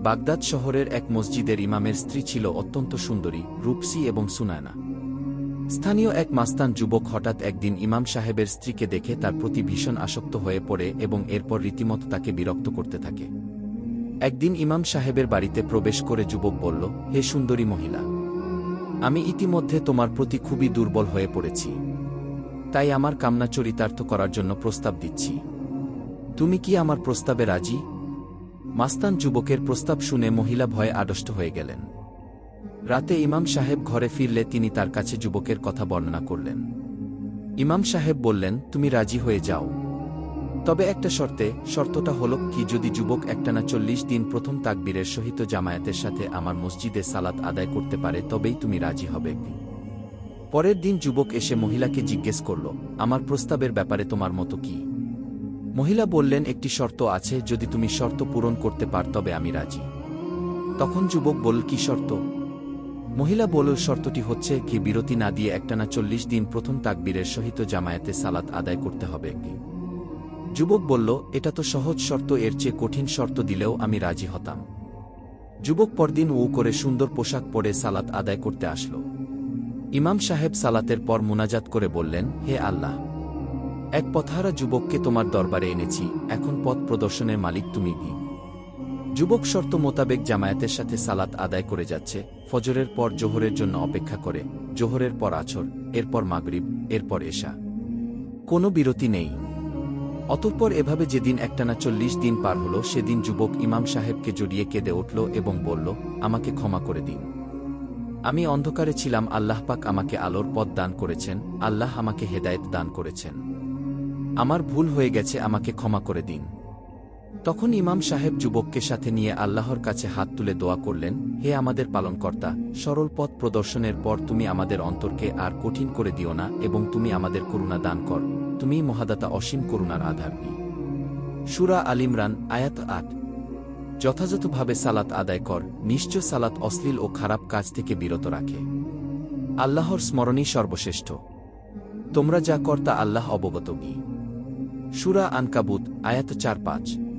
Baghdad শহরের এক মসজিদের ইমামের স্ত্রী ছিল অত্যন্ত সুন্দরী, রূপসী এবং সুনায়না। স্থানীয় এক মাস্তান যুবক হঠাৎ একদিন ইমাম সাহেবের স্ত্রীকে দেখে তার প্রতি ভীষণ আসক্ত হয়ে পড়ে এবং এরপর রীতিমতো তাকে বিরক্ত করতে থাকে। একদিন ইমাম সাহেবের বাড়িতে প্রবেশ করে যুবক বলল, হে সুন্দরী মহিলা, আমি ইতিমধ্যে তোমার প্রতি খুবই দুর্বল হয়ে পড়েছি। তাই আমার কামনা চরিতার্থ করার জন্য প্রস্তাব দিচ্ছি। তুমি কি আমার প্রস্তাবে রাজি? মাস্তান যুবকের প্রস্তাব শুনে মহিলা ভয়ে আড়ষ্ট হয়ে গেলেন। রাতে ইমাম সাহেব ঘরে ফিরলে তিনি তার কাছে যুবকের কথা বর্ণনা করলেন। ইমাম সাহেব বললেন, তুমি রাজি হয়ে যাও। তবে একটা শর্তে, শর্তটা হল কি, যদি যুবক একটানা চল্লিশ দিন প্রথম তাকবীরের সহিত জামায়াতের সাথে আমার মসজিদে সালাত আদায় করতে পারে, তবেই তুমি রাজি হবে। পরের দিন যুবক এসে মহিলাকে জিজ্ঞেস করল, আমার প্রস্তাবের ব্যাপারে তোমার মতো কি? মহিলা বললেন, একটি শর্ত আছে, যদি তুমি শর্ত পূরণ করতে পার, তবে আমি রাজি। তখন যুবক বলল, কি শর্ত? মহিলা বলল, শর্তটি হচ্ছে কি বিরতি না দিয়ে একটানা চল্লিশ দিন প্রথম তাকবীরের সহিত জামায়াতে সালাত আদায় করতে হবে কি যুবক বলল, এটা তো সহজ শর্ত, এর চেয়ে কঠিন শর্ত দিলেও আমি রাজি হতাম। যুবক পরদিন ও করে সুন্দর পোশাক পরে সালাত আদায় করতে আসলো। ইমাম সাহেব সালাতের পর মুনাজাত করে বললেন, হে আল্লাহ এক পথহারা যুবককে তোমার দরবারে এনেছি, এখন পথ প্রদর্শনের মালিক তুমি কি যুবক শর্ত মোতাবেক জামায়াতের সাথে সালাত আদায় করে যাচ্ছে, ফজরের পর জোহরের জন্য অপেক্ষা করে, জোহরের পর আছর এরপর মাগরিব, এরপর এশা। কোনো বিরতি নেই। অতঃপর এভাবে যেদিন একটানা চল্লিশ দিন পার হল, সেদিন যুবক ইমাম সাহেবকে জড়িয়ে কেঁদে উঠল এবং বলল, আমাকে ক্ষমা করে দিন। আমি অন্ধকারে ছিলাম, আল্লাহ পাক আমাকে আলোর পথ দান করেছেন, আল্লাহ আমাকে হেদায়েত দান করেছেন। আমার ভুল হয়ে গেছে, আমাকে ক্ষমা করে দিন। তখন ইমাম সাহেব যুবককে সাথে নিয়ে আল্লাহর কাছে হাত তুলে দোয়া করলেন, হে আমাদের পালনকর্তা, সরল পথ প্রদর্শনের পর তুমি আমাদের অন্তরকে আর কঠিন করে দিও না এবং তুমি আমাদের করুণা দান কর। তুমি মহাদাতা অসীম করুণার আধার। নি সুরা আলিমরান আয়াত আট। যথাযথভাবে সালাত আদায় কর, নিশ্চয় সালাত অশ্লীল ও খারাপ কাজ থেকে বিরত রাখে। আল্লাহর স্মরণই সর্বশ্রেষ্ঠ। তোমরা যা কর্তা আল্লাহ অবগত সুরা আনকাবুত আয়াত চার পাঁচ।